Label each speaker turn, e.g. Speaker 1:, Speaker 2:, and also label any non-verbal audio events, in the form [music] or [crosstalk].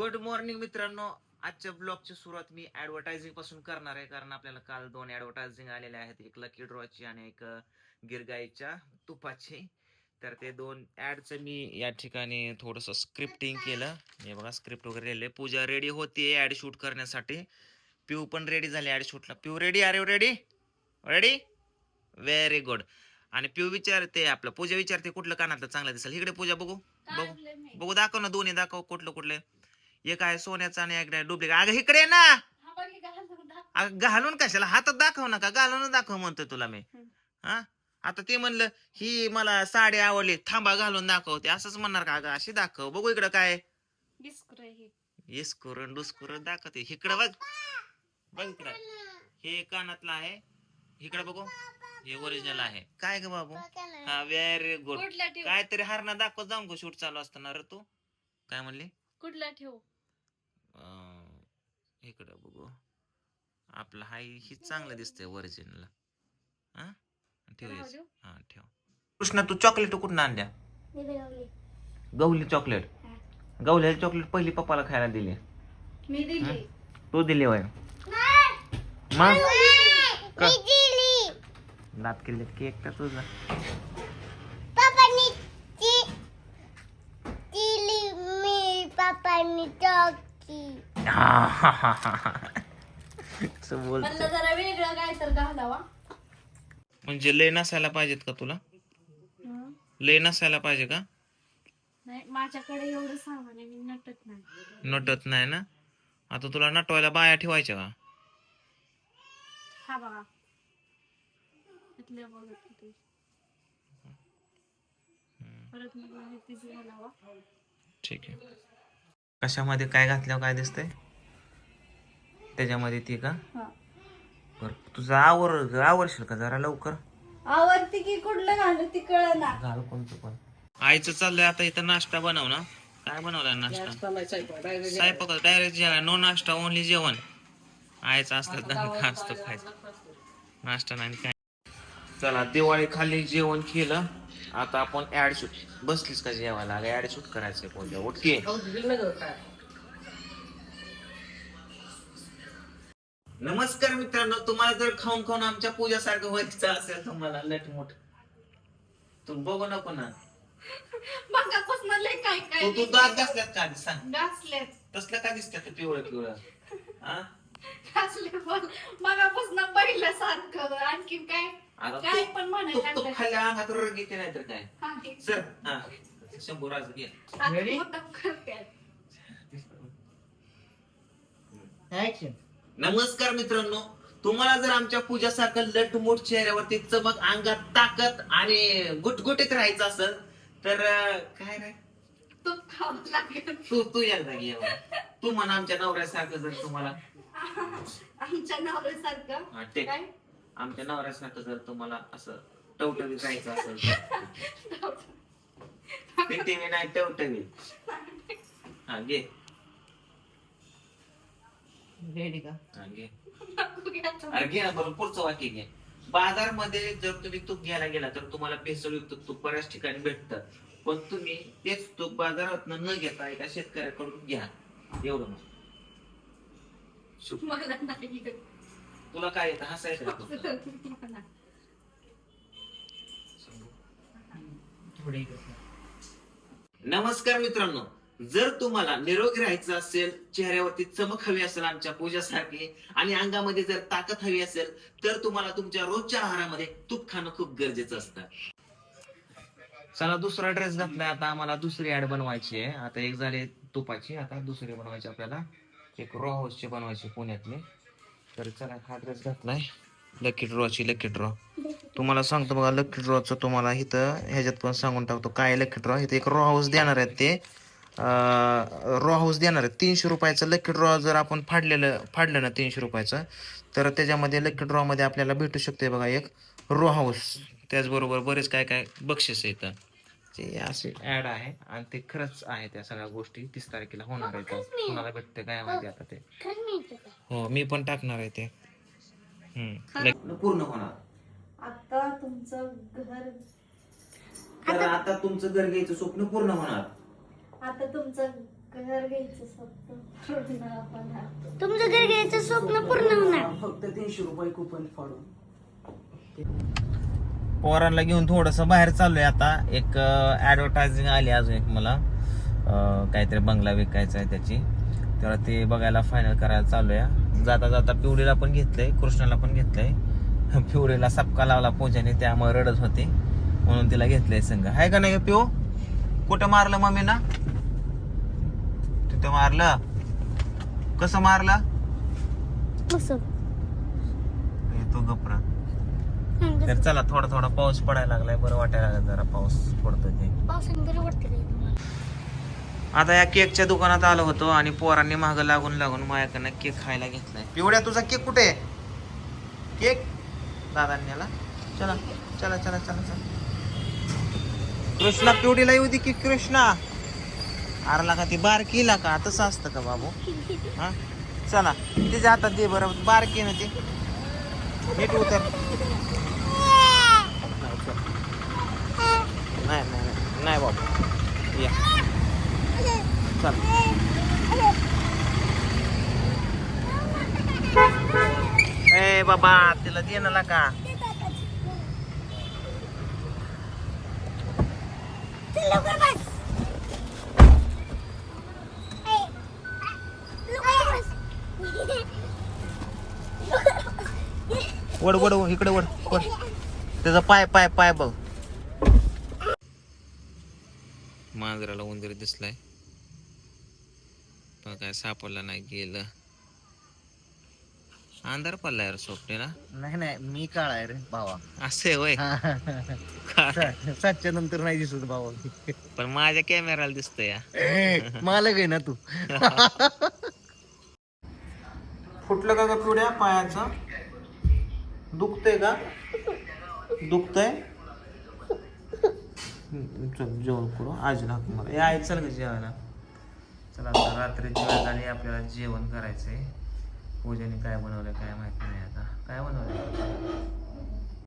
Speaker 1: Good morning मित्रांनो. आजच्या ब्लॉगची सुरुवात मी ऍडव्हर्टायझिंगपासून करणार आहे कारण आपल्याला काल दोन ऍडव्हर्टायझिंग आलेल्या आहेत. एक लकी ड्रॉची आणि एक गिरगाईच्या तुपाची. तर ते दोन ऍडचं मी या ठिकाणी थोडस स्क्रिप्टिंग केलं. हे बघा स्क्रिप्ट वगैरे लिहिले पूजा रेडी होती ऍड शूट करण्यासाठी. पिऊ पण रेडी झाली ऍड शूटला पिऊ रेडी अरे रेडी रेडी व्हेरी गुड आणि पिऊ विचारते आपलं. पूजा विचारते कुठलं कानातलं चांगलं दिसेल. इकडे पूजा बघू. बघू. बघू दाखव ना दोन्ही. दाखव कुठलं कुठलं. एक आहे सोन्याचं आणि एक डुप्लिकेट. अगं इकडे ना. अगं घालून कशाला? हातात दाखव नका घालून दाखव म्हणतोय तुला मी. हा? आता ते म्हणलं ही मला साडी आवडली थांबा घालून दाखवते. असंच म्हणणार का? अगं अशी दाखव. बघू इकडं काय येस करून डुस करून दाखवते. इकडं बघ. बघ इकडं. हे कानातलं आहे. इकडं बघू. हे ओरिजिनल आहे. काय ग बाबू? हा व्हेरी गुड
Speaker 2: ठेव?
Speaker 1: काहीतरी हारणा दाखव जाऊन गो शूट चालू असताना. रे तू. काय म्हणली?
Speaker 2: कुठला ठेव?
Speaker 1: इकडं बघू. आपलं हाय ही चांगलं दिसतंय ओरिजिनल हा? ठेव
Speaker 2: राहू
Speaker 1: हेच.
Speaker 2: देऊ?
Speaker 1: हा ठेव. कृष्णा तू चॉकलेट कुठून आणल्या? गवली चॉकलेट. गवलेली चॉकलेट पहिली पप्पाला खायला दिली.
Speaker 2: मी दिली.
Speaker 1: तू दिली वय मग? का? दात किल्ले केक तर तुझा. हा, हा, हा, हा, हा. असं बोलतोय.
Speaker 2: म्हणलं जरा वेगळं काय तर घालावा.
Speaker 1: म्हणजे लय नसायला पाहिजेत का तुला? लय नसायला पाहिजे का?
Speaker 2: नाही माझ्याकडे एवढं सामान आहे मी नटत नाही.
Speaker 1: नटत नाही ना? आता तुला नटवायला बाया ठेवायच्या का?
Speaker 2: हा बघा. इथल्या बघत होते. परत मला तीच घालावा.
Speaker 1: ठीक आहे. कशामध्ये काय घातल्यावर काय दिसतंय? त्याच्यामध्ये ती का?
Speaker 2: हा.
Speaker 1: बर तुझं आवर आवरशील का जरा लवकर?
Speaker 2: आवडती की कुठलं घालू ती कळ ना
Speaker 1: घाल कोणतं पण. आईचं चाललंय आता इथं नाश्ता बनव ना काय बनवलाय नाश्ता? स्वयंपाक डायरेक्ट जेवण. नो नाश्ता ओनली जेवण. आईचं असतं तर असतं खायचं. नाश्ता नाही काय. चला दिवाळी खाली जेवण केलं. आता आपण ऍड शूट बसलीस का जेवायला? ऍड शूट करायचंय कोणत्या ओके. नमस्कार मित्रांनो तुम्हाला जर खाऊन खाऊन आमच्या पूजासारखं व्हायचं असेल तुम्हाला लट मोठ. तू बघू नको ना.
Speaker 2: मगापासून लय काय काय
Speaker 1: तू तू दात घासल्यात का आधी? सांग.
Speaker 2: घासले
Speaker 1: तसलं का दिसतात ते पिवळं पिवळं? [laughs] हा
Speaker 2: घासले पण मगापासून पहिलं सारखं आणखीन काय?
Speaker 1: आता
Speaker 2: काय
Speaker 1: तू-
Speaker 2: पण
Speaker 1: तू
Speaker 2: म्हणायला
Speaker 1: तू
Speaker 2: लागलं.
Speaker 1: खाल्ल्या अंगात रग येते नाही तर काय?
Speaker 2: हा, हे.
Speaker 1: सर हा. घे. नमस्कार मित्रांनो तुम्हाला जर आमच्या पूजासारखं लटमोट चेहऱ्यावरती चमक अंगात ताकद आणि गुटगुटीत राहायचं असेल तर अं, काय रे?
Speaker 2: तूप खावं लागेल.
Speaker 1: तू तू एकदा घे तू म्हणा आमच्या नवऱ्यासारखं जर तुम्हाला.
Speaker 2: आमच्या नवऱ्यासारखं.
Speaker 1: हा, ते
Speaker 2: काय?
Speaker 1: आमच्या नवऱ्यासारखं जर तुम्हाला असं टवटवीत राहायचं असेल पिटीवी नाही टवटवी. हा घे. हा, घे. अरे घे ना बरं पुढचं वाक्य घे. बाजारमध्ये जर तुम्ही तूप घ्यायला गेला तर तुम्हाला भेसळयुक्त तूप बऱ्याच ठिकाणी भेटतं. पण तुम्ही तेच तूप बाजारात न घेता एका शेतकऱ्याकडून घ्या. एवढं मग.
Speaker 2: मला नाही.
Speaker 1: तुला काय येतं? हसायचं का. नमस्कार मित्रांनो जर तुम्हाला निरोगी राहायचं असेल चेहऱ्यावरती चमक हवी असेल आमच्या पूजासारखी आणि अंगामध्ये जर ताकद हवी असेल तर तुम्हाला तुमच्या रोजच्या आहारामध्ये तूप खाणं खूप गरजेचं असतं. चला दुसरा ड्रेस घातलाय. आता आम्हाला दुसरी ऍड बनवायची आहे. आता एक झाली तुपाची. आता दुसरी बनवायची आपल्याला. एक रॉ हाऊसची बनवायची पुण्यातली. तर चला हा ड्रेस घातलाय. लकी ड्रॉची लकी ड्रॉ तुम्हाला सांगतो बघा लकी ड्रॉचं तुम्हाला इथं ह्याच्यात पण सांगून टाकतो. काय लकी ड्रॉ इथे एक रॉ हाऊस देणार आहेत ते. रॉ हाऊस देणार आहेत. तीनशे रुपयाचं लकी ड्रॉ जर आपण फाडलेलं फाडलं ना तीनशे रुपयाचं तर त्याच्यामध्ये लकी ड्रॉमध्ये आपल्याला भेटू शकते बघा एक रो हाऊस त्याचबरोबर बरेच काय काय बक्षीस येतं ते असे ऍड आहे. आणि ते खरंच आहे त्या सगळ्या गोष्टी. तीस तारखेला होणार आहेत. कोणाला भेटते काय माहिती आता ते. हो मी पण टाकणार आहे ते. पूर्ण होणार.
Speaker 2: आता तुमचं घर
Speaker 1: तर आता तुमचं घर घ्यायचं स्वप्न पूर्ण होणार.
Speaker 2: आता तुमचं घर घ्यायचं स्वप्न पूर्ण होणार.
Speaker 3: तुमचं घर घ्यायचं स्वप्न पूर्ण होणार.
Speaker 4: फक्त तीनशे रुपये कुपन फाडून.
Speaker 1: पोरांना घेऊन थोडस बाहेर चाललोय आता. एक ऍडव्हर्टायझिंग आली अजून एक मला. अं, काहीतरी बंगला विकायचा आहे त्याची. तर ते बघायला फायनल करायला चाललोय जाता जाता पिवळीला पण घेतलंय कृष्णाला पण घेतलंय. [laughs] पिवळीला सपका लावला पूजाने त्यामुळे रडत होती. म्हणून तिला घेतलंय संघ. आहे का नाही पिऊ? कुठं मारलं मम्मी ना? तिथं मारलं? कसं मारलं? तो गपरा तर चला थोडा थोडा पाऊस पडायला लागलाय. बरं वाटायला लागलं जरा पाऊस पडतोय ते
Speaker 3: पावसाने बरं वाटतं रे तुम्हाला
Speaker 1: आता या केकच्या दुकानात आलो होतो आणि पोरांनी मागं लागून लागून माझ्याकडनं केक खायला घेतलाय. पिवड्या तुझा केक कुठे आहे? केक? दादांनी चला चला चला चला चला. कृष्णा पिवडीला येऊ दे की कृष्णा. अरला का ती बारकीला का? तसं असतं का बाबू? हा? चला तिच्या हातात दे बरं बारकी ना ती. नीट उतर. नाही, चल. नाही नाही नाही नाही बाबू. या. चल. ए बाबा तिला दे ना का वड वड, इकडे वड वड. त्याचा पाय पाय पाय बघ. मांजराला उंदीर दिसलाय. पण काय सापडला नाही गेलं. अंधार पडला यार स्वप्ने ना
Speaker 4: नाही नाही मी काळा आहे रे भावा.
Speaker 1: असे वय
Speaker 4: सातच्या नंतर नाही दिसत भावा
Speaker 1: पण माझ्या कॅमेराला दिसतंय या
Speaker 4: मालक आहे ना तू.
Speaker 1: फुटलं का ग पिवड्या पायाचं? दुखतंय का? दुखतंय? चल जेवण करू. आज ना मला या आई चल ग जेवायला. चला आता रात्री जेवण झाली आपल्याला जेवण करायचंय. पूजेने काय बनवलं काय माहिती नाही आता. काय बनवलं